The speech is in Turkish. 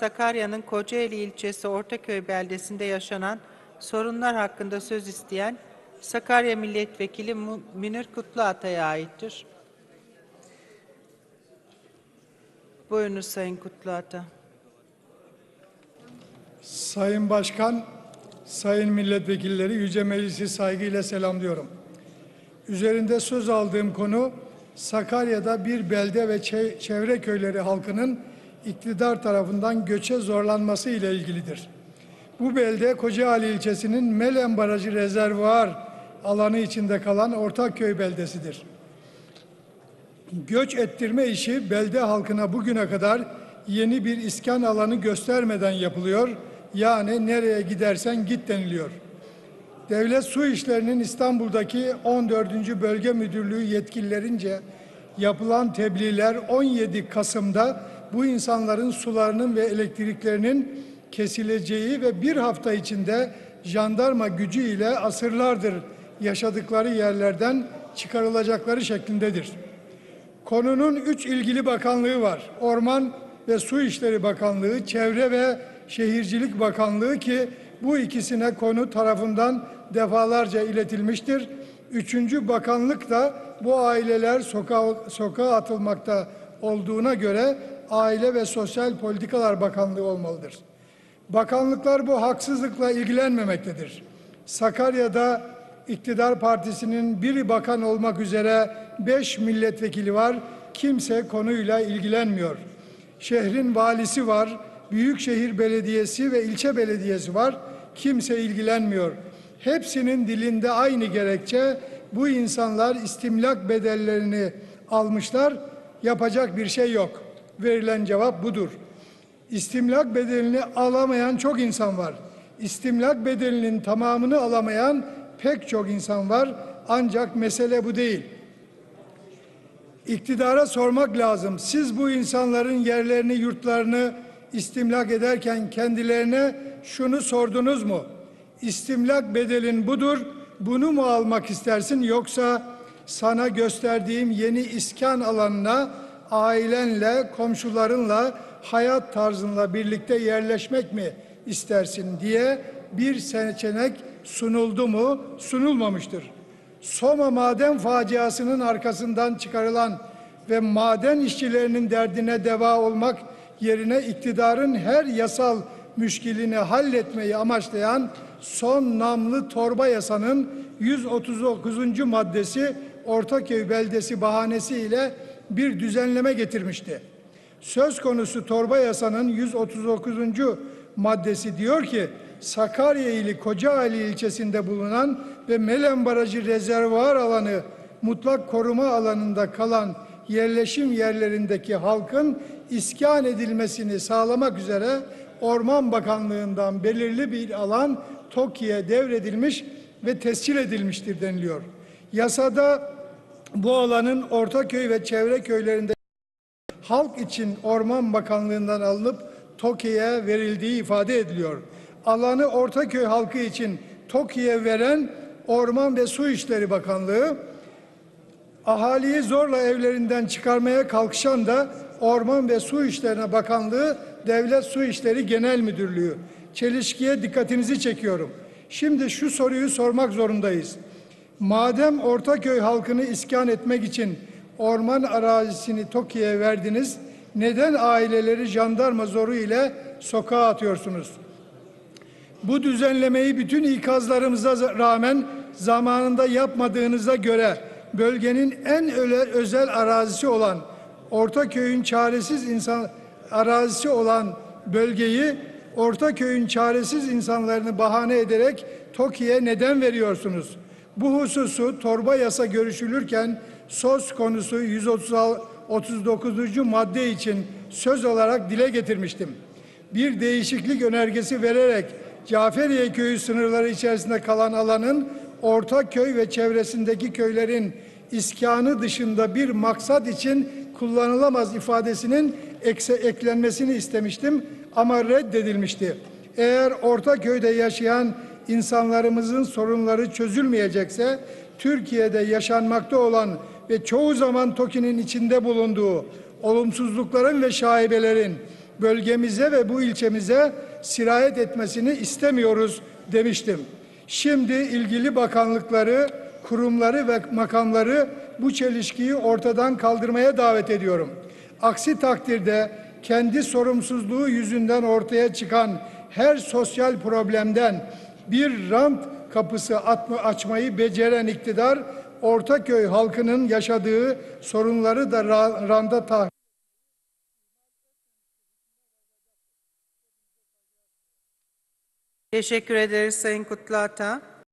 Sakarya'nın Kocaeli ilçesi Ortaköy beldesinde yaşanan sorunlar hakkında söz isteyen Sakarya Milletvekili Münir Kutluatay'a aittir. Buyurunuz Sayın Kutluata. Sayın Başkan, Sayın Milletvekilleri, Yüce Meclisi saygıyla selamlıyorum. Üzerinde söz aldığım konu Sakarya'da bir belde ve çe- çevre köyleri halkının iktidar tarafından göçe zorlanması ile ilgilidir. Bu belde Kocaeli ilçesinin Melen Barajı rezervuar alanı içinde kalan Ortaköy beldesidir. Göç ettirme işi belde halkına bugüne kadar yeni bir iskan alanı göstermeden yapılıyor. Yani nereye gidersen git deniliyor. Devlet Su İşleri'nin İstanbul'daki 14. Bölge Müdürlüğü yetkililerince yapılan tebliğler 17 Kasım'da bu insanların sularının ve elektriklerinin kesileceği ve bir hafta içinde jandarma gücü ile asırlardır yaşadıkları yerlerden çıkarılacakları şeklindedir. Konunun üç ilgili bakanlığı var. Orman ve Su İşleri Bakanlığı, Çevre ve Şehircilik Bakanlığı ki bu ikisine konu tarafından defalarca iletilmiştir. Üçüncü bakanlık da bu aileler sokağa, sokağa atılmakta olduğuna göre Aile ve Sosyal Politikalar Bakanlığı olmalıdır. Bakanlıklar bu haksızlıkla ilgilenmemektedir. Sakarya'da iktidar partisinin biri bakan olmak üzere beş milletvekili var. Kimse konuyla ilgilenmiyor. Şehrin valisi var, büyükşehir belediyesi ve ilçe belediyesi var. Kimse ilgilenmiyor. Hepsinin dilinde aynı gerekçe bu insanlar istimlak bedellerini almışlar. Yapacak bir şey yok. Verilen cevap budur. İstimlak bedelini alamayan çok insan var. İstimlak bedelinin tamamını alamayan pek çok insan var. Ancak mesele bu değil. İktidara sormak lazım. Siz bu insanların yerlerini, yurtlarını istimlak ederken kendilerine şunu sordunuz mu? İstimlak bedelin budur. Bunu mu almak istersin yoksa sana gösterdiğim yeni iskan alanına ailenle, komşularınla, hayat tarzınla birlikte yerleşmek mi istersin diye bir seçenek sunuldu mu? Sunulmamıştır. Soma maden faciasının arkasından çıkarılan ve maden işçilerinin derdine deva olmak yerine iktidarın her yasal müşkilini halletmeyi amaçlayan son namlı torba yasanın 139. maddesi Ortaköy beldesi bahanesiyle bir düzenleme getirmişti. Söz konusu torba yasanın 139. maddesi diyor ki Sakarya ili Kocaeli ilçesinde bulunan ve Melen Barajı rezervuar alanı mutlak koruma alanında kalan yerleşim yerlerindeki halkın iskan edilmesini sağlamak üzere Orman Bakanlığı'ndan belirli bir alan TOKİ'ye devredilmiş ve tescil edilmiştir deniliyor. Yasada bu alanın Ortaköy ve çevre köylerinde halk için Orman Bakanlığı'ndan alınıp TOKİ'ye verildiği ifade ediliyor. Alanı Ortaköy halkı için TOKİ'ye veren Orman ve Su İşleri Bakanlığı, ahaliyi zorla evlerinden çıkarmaya kalkışan da Orman ve Su İşlerine Bakanlığı Devlet Su İşleri Genel Müdürlüğü. Çelişkiye dikkatinizi çekiyorum. Şimdi şu soruyu sormak zorundayız. Madem Ortaköy halkını iskan etmek için orman arazisini TOKİ'ye verdiniz, neden aileleri jandarma zoru ile sokağa atıyorsunuz? Bu düzenlemeyi bütün ikazlarımıza rağmen zamanında yapmadığınıza göre bölgenin en özel arazisi olan Ortaköy'ün çaresiz insan arazisi olan bölgeyi Ortaköy'ün çaresiz insanlarını bahane ederek TOKİ'ye neden veriyorsunuz? Bu hususu torba yasa görüşülürken söz konusu 139. madde için söz olarak dile getirmiştim. Bir değişiklik önergesi vererek Caferiye köyü sınırları içerisinde kalan alanın Ortaköy ve çevresindeki köylerin iskanı dışında bir maksat için kullanılamaz ifadesinin ekse, eklenmesini istemiştim ama reddedilmişti. Eğer Ortaköy'de yaşayan insanlarımızın sorunları çözülmeyecekse Türkiye'de yaşanmakta olan ve çoğu zaman TOKİ'nin içinde bulunduğu olumsuzlukların ve şaibelerin bölgemize ve bu ilçemize sirayet etmesini istemiyoruz demiştim. Şimdi ilgili bakanlıkları, kurumları ve makamları bu çelişkiyi ortadan kaldırmaya davet ediyorum. Aksi takdirde kendi sorumsuzluğu yüzünden ortaya çıkan her sosyal problemden bir rant kapısı atma, açmayı beceren iktidar Ortaköy halkının yaşadığı sorunları da ra- randa ta Teşekkür ederiz Sayın Kutluata.